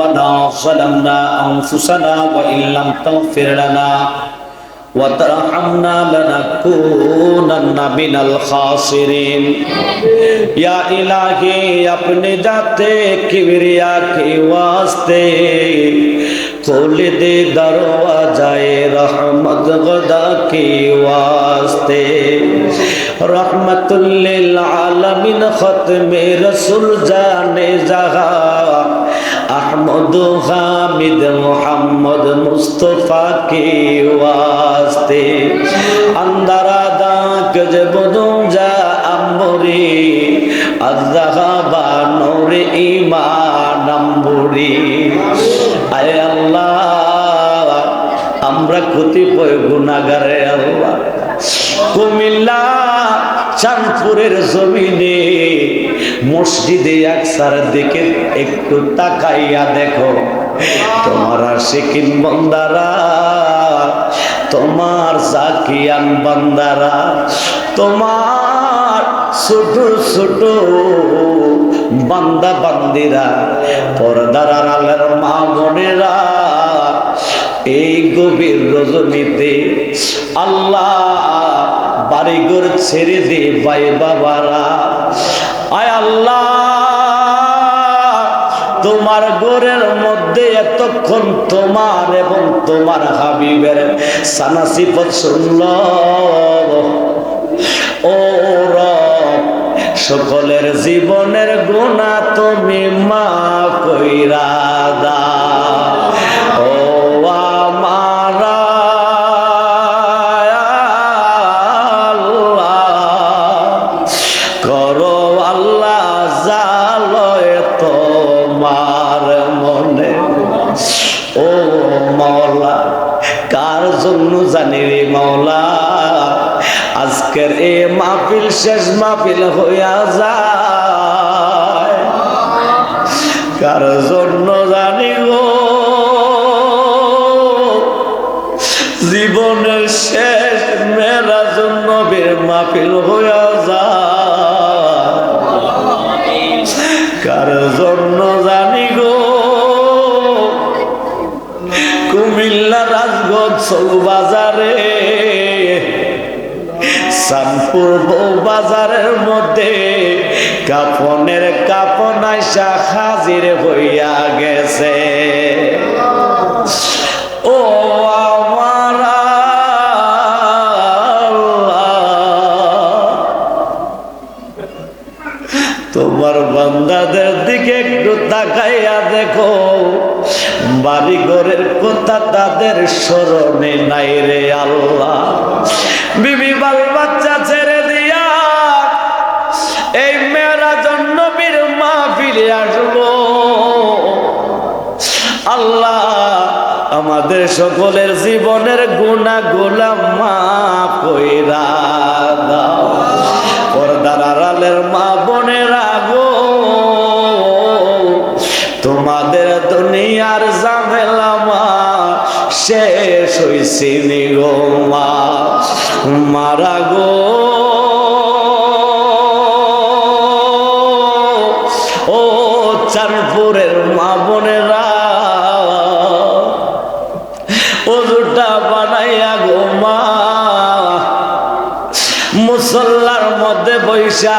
ربنا ظلمنا أنفسنا وإن لم تغفر لنا وترحمنا لنكونن من الخاسرين یا الہی اپنے جاتے کبریا کے واسطے کھول دے دروازے رحمت غدا کے واسطے رحمت للعالمین ختم رسول جانے جہاں अहमद हामिद मोहम्मद मुस्तफ़ा के वास्ते अंदरा दाक जबदुम जा अम्बरी अजहा नूरे ईमान अम्बरी আরে আল্লাহ আমরা কতিপয় গুণাগারে আল্লাহ কুমিল্লা চাঁদপুরের জমিনে মসজিদে একসার দিকে একটু তাকাইয়া দেখো। তোমার আশিকিন বন্দারা, তোমার জাকিয়ান বান্দারা, তোমার ছোট ছোট বান্দা বান্দিরা, পর্দার আলের মা বোনেরা এই গভীর রজনীতে আল্লাহ বাড়িঘর ছেড়ে দে ভাই বাবারা। আয় আল্লাহ, তোমার গোরের মধ্যে এতক্ষণ তোমার এবং তোমার হাবিবের সানাসিপত শুনল ও সকলের জীবনের গুণা তুমি মা কইরা দা মাহফিল শেষ, মাহফিল হইয়া যায়। কার জন্য জানি গো? জীবনের শেষ মেলার জন্য বের মাহফিল হইয়া সানপুর বাজারের মধ্যে কাপনের কাপন আইসা হাজির হইয়া গেছে। ও আমার তোমার বান্দাদের দিকে একটু তাকাইয়া দেখো বাড়ি ঘরের কথা তাদের স্মরণে নাই রে আল্লাহ। আমাদের সকলের জীবনের গুণা গোলাম মা কইরা দাও। আড়ালের মা বোনেরা গো, তোমাদের দুনিয়ার জামেলা মা, শেষ হইছি নি গো মা। মারা গো মুসল্লার মধ্যে বৈশা।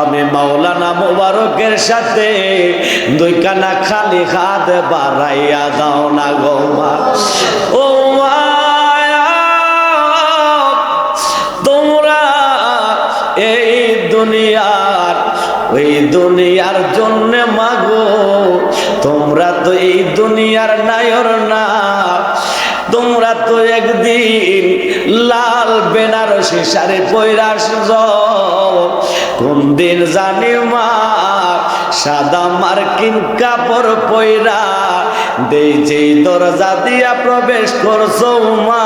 আমি মাওলানা মোবারকের সাথে দুই কানা খালি হাত বাড়াইয়া দাও না গো মা। ও তোমরা এই দুনিয়ার ওই দুনিয়ার জন্য মাগো। তোমরা তো এই দুনিয়ার নায়র না। তোমরা তো একদিন লাল বেনারসি শাড়ি পৈরাস কোন দিন জানি মা, সাদা মার্কিন কাপড় পয়রা দেই যেই দরজা দিয়া প্রবেশ করছ মা,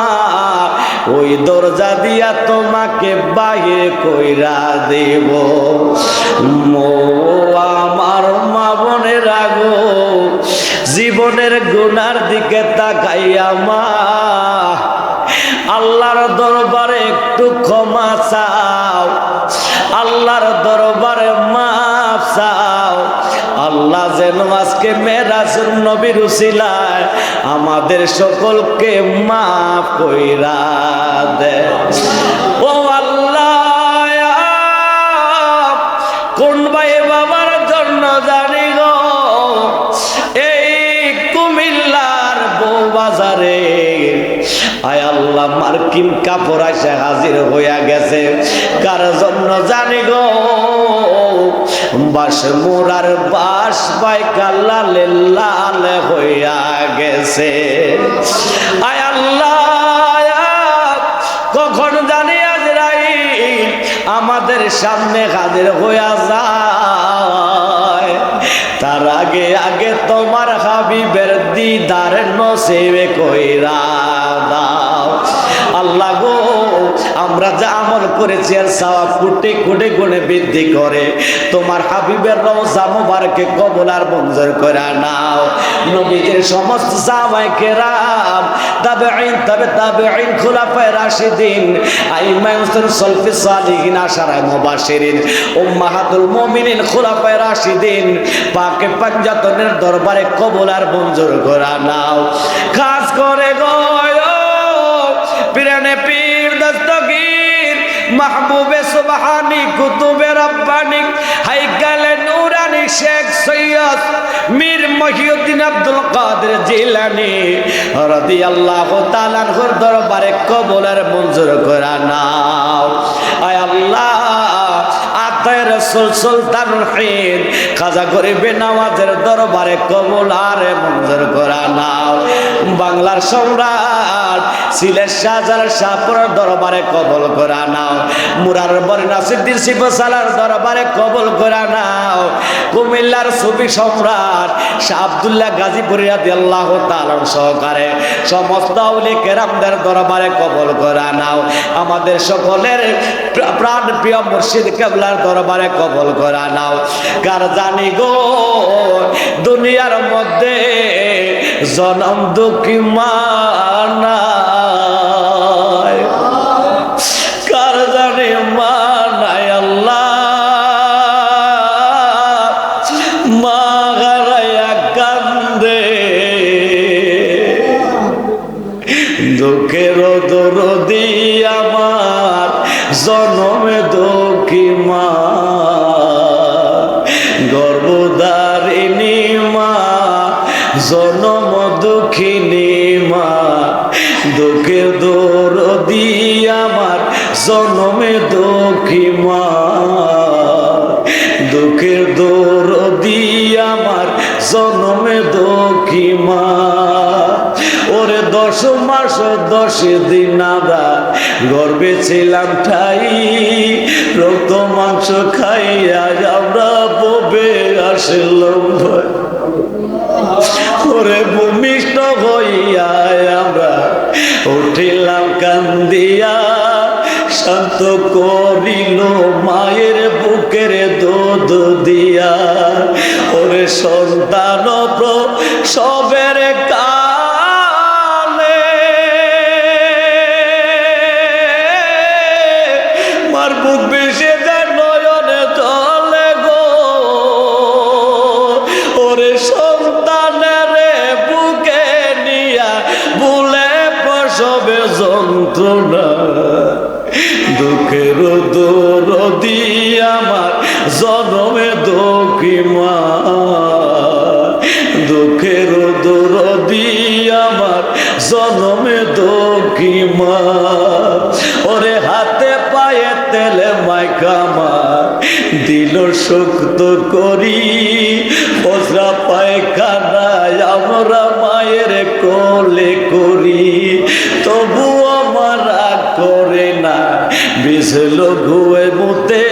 ওই দরজা দিয়া তোমাকে বাহির কইরা দেব। মো, আমার মা বোনের আগো জীবনের গুনার দিকে তাকাইয়া মা, আল্লাহর দরবারে একটু ক্ষমা চাও, আল্লাহর দরবারে মাফ চাও। আল্লাহ যেন আজকে মেরাজুর নবীর উসিলায় আমাদের সকলকে মাফ কইরা দে ও বাজারে। আয় আল্লাহ, মার্কিন কাপড় আসে, হাজির হইয়া গেছে। কার জন্য জানি গো? বাস মোরার বাস বাইকা লালে লাল হইয়া গেছে। আয় আল্লাহ, কখন জানি আজরাইল, আমাদের সামনে হাজির হইয়া যায়। তার আগে আগে তোমার হাবিবের দিদার নসেবে কইরা দাও। আল্লাহ গো আমরা যা আমল করেছি আর সওয়াব কুটে কুটে গুণে বৃদ্ধি করে। তোমার হাবিবের রওজা মুবারকে কবুল আর মঞ্জুর করে নাও। নবীজির সমস্ত সাহাবায়ে কেরাম, তাবেঈন, তবে তাবেঈন, খুলাফায়ে রাশিদিন আইমায়ুসুল সলফি সালিহিন, আশারায়ে মুবাশশিরিন, উম্মাহাতুল মুমিনিন, খুলাফায়ে রাশিদিন, পাকে পাঞ্জাতনের দরবারে কবুল আর মঞ্জুর করে নাও। কাজ করে গো মাহবুবে সুবহানি, কুতুবে রব্বানি, হাইকালে নূরানি শেখ সৈয়দ মীর মহিউদ্দিন আব্দুল কাদের জিলানি রাদিয়াল্লাহু তাআলার দরবারে কবুলের মঞ্জুর করা নাও। আয় আল্লাহ রসুল সুলতানুল হিন্দ খাজা গরিবে নওয়াজের দরবারে কবুল আরে মঞ্জুর করা নাও বাংলার সম্রাট সিলেট শাহজাল শাহপুর দরবারে কবল করা নাও মুরার বরি নাসিদ্দিন শিবসালার দরবারে কবল করা নাও কুমিল্লার সুফি সম্রাট শাহ আব্দুল্লাহ গাজীপুর আল্লাহ তালন সহকারে সমস্ত আউলি কেরামদের দরবারে কবল করা নাও আমাদের সকলের প্রা- প্রাণ প্রিয় মুর্শিদ কেবলার দরবারে কবল করা নাও। কার জানি গো দুনিয়ার মধ্যে জনম দুঃখী মানায় দুঃখিনী মা দুঃখের দরদি আমার, জনমে দুঃখী মা। দুঃখের দরদি আমার, জনমে দুঃখী মা। ওরে দশ মাস, দশ দিন আমরা গর্বে ছিলাম ঠাই, রক্ত, মাংস খাইয়া আমরা ববে আসলাম ভাই ওরে ভূমিষ্ঠ হইয়া আমরা উঠিলাম কান্দিয়া, শান্ত করিল মায়ের বুকের দুধ দিয়া। ওরে সন্তান সবের কালে দূর আমার জনমে দুঃখী মা। দুঃখের দূর আমার জনমে দুঃখী মা। ওরে হাতে পায়ে তেলে মাইকামা দিল শক্ত করি। ওজরা পায়খানায় আমরা মায়ের কোলে করি। তবু করে না। বিজল ঘুয়ে মুতে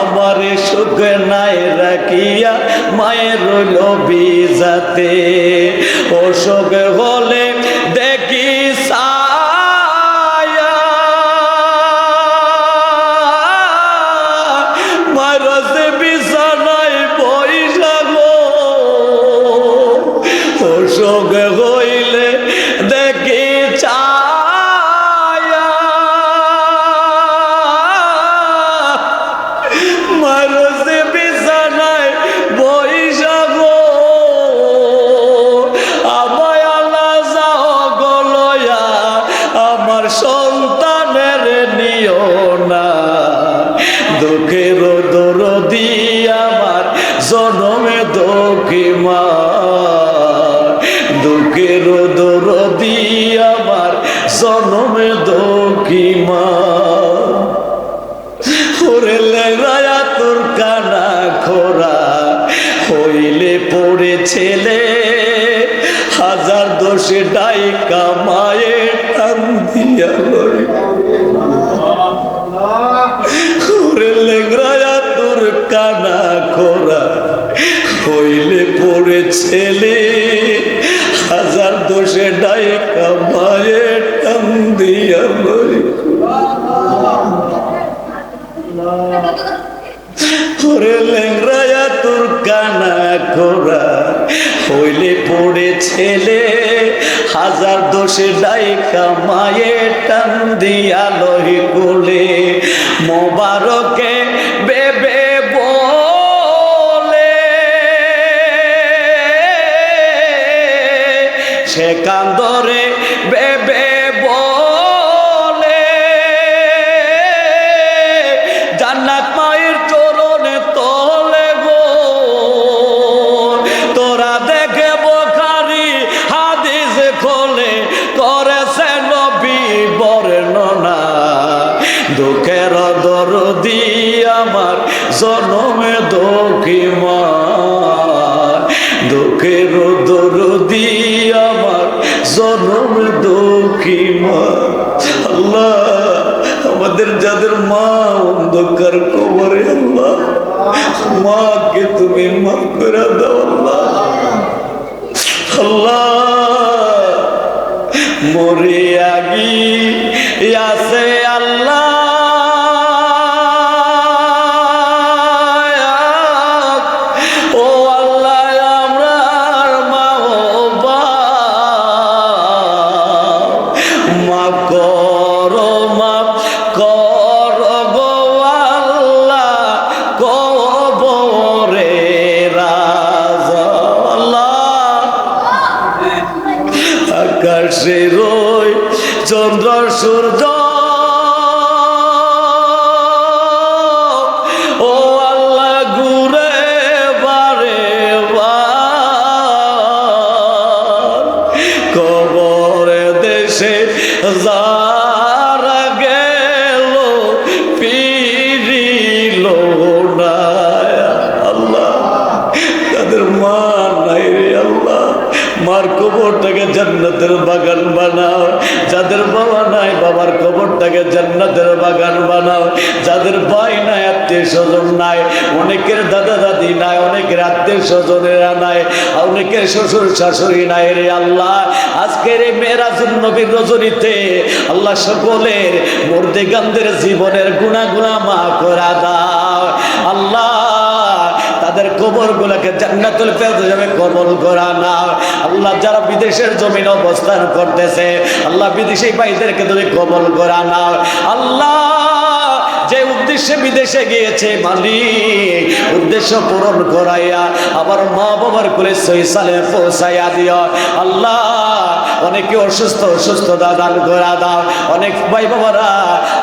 আমার সুখ নাই রাখিয়া মায়ের রইল বিজাতে। অসুখ হলে ডাই কামায়ে টান দিয়া ওরে লেংরায়া তোর কানা খোরা, হইলে পড়ে ছেলে। হাজার দোষে ডাই কামায়ে টান দিয়া লই ওরে লেংরায়া তোর কানা খোরা, হইলে পড়ে ছেলে। হাজার দোষে ডাইকা মায়ের টান দিয়া লহি কোলে। আমার জনমে দক্ষি মা দুঃখের দরদি আমার জনমে দুঃখী মা আল্লাহ, আমাদের যাদের মা অন্ধকার কবরে, আল্লাহ, মাকে তুমি মাফ করে দাও। শ্বশুর শাশুড়ি নাই রে আল্লাহ। আজকের এই মেয়েরাজুল নবীর রজনীতে আল্লাহ সকলের মর্দে গান্ধের জীবনের গুণা গুণা মা করা দাও। আল্লাহ, তাদের কবর গুলাকে জান্নাতুল ফেরদৌসে কবল করা না আল্লাহ, যারা বিদেশের জমিন অবস্থান করতেছে, আল্লাহ বিদেশি ভাইদেরকে তুমি কবল করা না আল্লাহ যে উদ্দেশ্যে বিদেশে গিয়েছে মালিক, উদ্দেশ্য পূরণ করাইয়া আবার মা বাবার করে সই সালে পৌঁছাইয়া দিও। আল্লাহ, অনেকে অসুস্থ, অসুস্থতা দান করা দাও। অনেক ভাই বাবারা,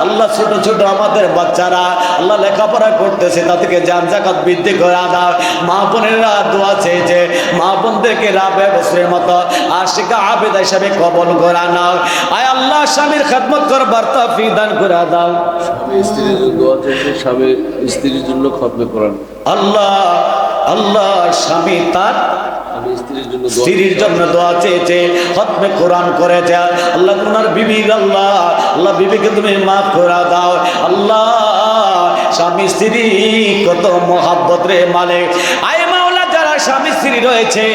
আল্লাহ ছোট ছোট আমাদের বাচ্চারা, আল্লাহ লেখাপড়া করতেছে, তাদেরকে যান জাকাত বৃদ্ধি করা দাও। মা বোনেরা দোয়া চেয়েছে, মা বোনদেরকে রাবে বসরের মতো আশিকা আবেদা হিসাবে কবল করা নাও। আয় আল্লাহ, স্বামীর খেদমত করবার তফি দান করে দাও। দোয়া চাইছে স্বামী স্ত্রীর জন্য খতমে করান আল্লাহ আল্লাহ স্বামী তার স্ত্রীর জন্য দোয়া চেয়েছে হতমে কোরআন করেছে। আল্লাহ তোমার বিবি আল্লাহ আল্লাহ বিবিকে তুমি মাফ করে দাও। আল্লাহ স্বামী স্ত্রী কত মহাব্বত রে মালিক। যারা স্বামী স্ত্রী রয়েছে,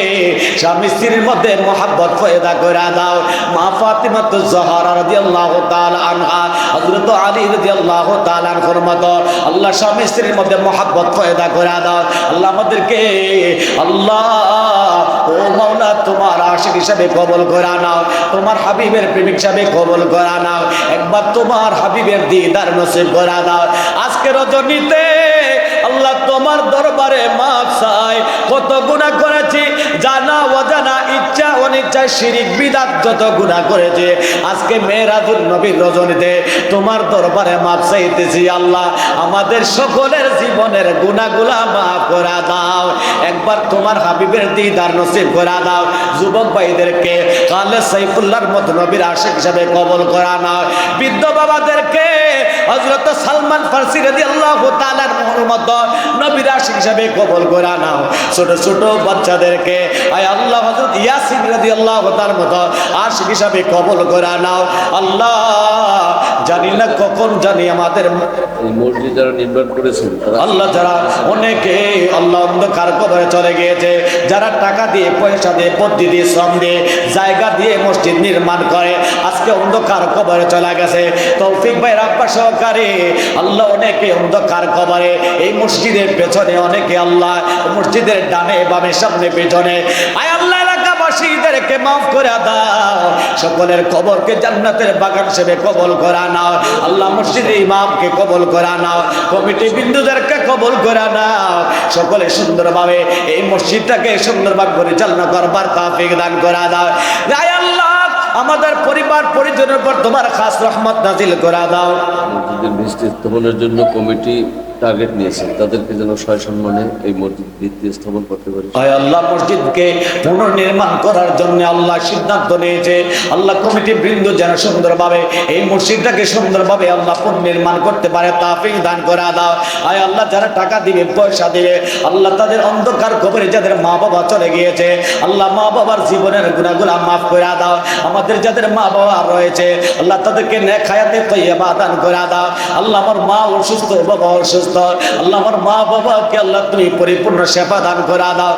স্বামী স্ত্রীর মধ্যে মহাব্বত পয়দা করে দাও। মা ফাতিমা তো জহরা রাদিয়াল্লাহু তাআলা আনহা, হযরত আলী রাদিয়াল্লাহু তাআলা আনহুর মতো। আল্লাহ স্বামী স্ত্রীর মধ্যে মহাব্বত পয়দা করে দাও। আল্লাহ আমাদেরকে, আল্লাহ, ও মাওলা তোমার আশিক হিসাবে কবল করা নাও, তোমার হাবিবের প্রেমিক হিসাবে কবল করা নাও, একবার তোমার হাবিবের দিদার নসিব করা দাও। আজকে রজনীতে আল্লাহ দরবারে মাফ চাই। কত গুণা করেছি শিরিক, বিদাত যত গুণা করেছে, আজকে মেয়েরাজুল নবীর রজনীতে তোমার দরবারে মাপ চাইতেছি, আল্লাহ, আমাদের সকলের জীবনের গুণাগুলা মাফ করা দাও। একবার তোমার হাবিবের দিদার নসিব করা দাও, যুবক ভাইদেরকে, কালে সাইফুল্লাহর মতো নবীর আশিক হিসাবে কবল করা নাও। বৃদ্ধ বাবাদেরকে হজরত সালমান ফার্সি রাদি আল্লাহ তালার মোহর মতো নবীর আশিক হিসাবে কবল করা নাও। ছোট ছোট বাচ্চাদেরকে, আয় আল্লাহ হজরত ইয়াসিন রাদি আল্লাহ তার মতো। আশিক হিসাবে কবল করা নাও। আল্লাহ জানি না কখন জানি আমাদের মসজিদ যারা নির্মাণ করেছেন আল্লাহ যারা অনেকে আল্লাহ অন্ধকার কবরে চলে গিয়েছে যারা টাকা দিয়ে পয়সা দিয়ে বুদ্ধি দিয়ে শ্রম দিয়ে জায়গা দিয়ে মসজিদ নির্মাণ করে আজকে অন্ধকার কবরে চলে গেছে। তৌফিক ভাই রাব্বা সহকারে আল্লাহ অনেকে অন্ধকার কবরে এই মসজিদের পেছনে অনেকে আল্লাহ মসজিদের ডানে বামে সামনে পেছনে। আয় আল্লাহ এলাকাবাসীদেরকে মাফ করে দাও। সকলের কবরকে জান্নাতের বাগান হিসেবে কবল করা নাও। আল্লাহ মসজিদের ইমামকে কবল করা নাও। কমিটি বিন্দুদেরকে কবল করা নাও। সকলে সুন্দরভাবে এই মসজিদটাকে সুন্দরভাবে পরিচালনা করবার তাফিক দান করা দাও। আল্লাহ, আমাদের পরিবার পরিজনের পর তোমার খাস রহমত নাজিল করা দাও। মসজিদের স্থাপনের জন্য কমিটি টার্গেট নিয়েছেন, তাদেরকে যেন সয় সম্মানে এই মসজিদ ভিত্তি স্থাপন করতে পারে। আল্লাহ মসজিদকে পুনর্নির্মাণ করার জন্য আল্লাহ সিদ্ধান্ত নিয়েছে। আল্লাহ কমিটি বৃন্দ যেন সুন্দরভাবে এই মসজিদটাকে সুন্দরভাবে আল্লাহ পুনর্নির্মাণ করতে পারে, তাফিক দান করা দাও। আয় আল্লাহ, যারা টাকা দিবে, পয়সা দিবে, আল্লাহ তাদের অন্ধকার কবরে যাদের মা বাবা চলে গিয়েছে, আল্লাহ মা বাবার জীবনের গুণাগুলা মাফ করে দাও। আমাদের যাদের মা বাবা রয়েছে, আল্লাহ তাদেরকে নেখায়াতে তৈবা দান করে দাও। আল্লাহ আমার মা অসুস্থ, বাবা অসুস্থ আল্লাহ আমার মা বাবাকে আল্লাহ তুমি পরিপূর্ণ সেবা দান করে দাও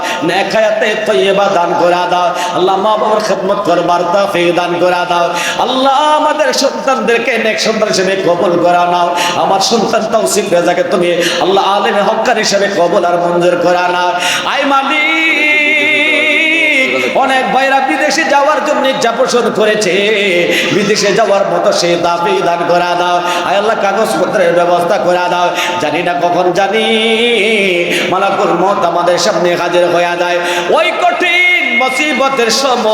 দান করে দাও, আল্লাহ মা বাবার খেদমত করবার তাফিক দান করে দাও। আল্লাহ আমাদের সন্তানদেরকে নেক সন্তান হিসেবে কবল করা নাও। আমার সন্তান তৌসিফ রেজাকে তুমি আল্লাহ আলেম হক্কার হিসেবে কবল আর মঞ্জুর করা নাও। আই মালিক, অনেক ভাইরা বিদেশে যাওয়ার জন্য ইচ্ছা করেছে। বিদেশে যাওয়ার মতো সে দাবি দান করা দাও। আয় আল্লাহ, কাগজপত্রের ব্যবস্থা করে দাও। জানি না কখন জানি মালাকুর মত আমাদের সামনে হাজির হয়ে যায়। ওই কঠিন মুসিবতের সময়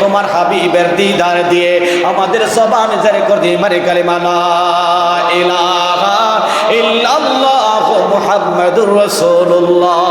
তোমার হাবিবের দিদার দিয়ে আমাদের সবান জারি করে দিয়ে মারি কালিমা, লা ইলাহা ইল্লাল্লাহু মুহাম্মাদুর রাসূলুল্লাহ।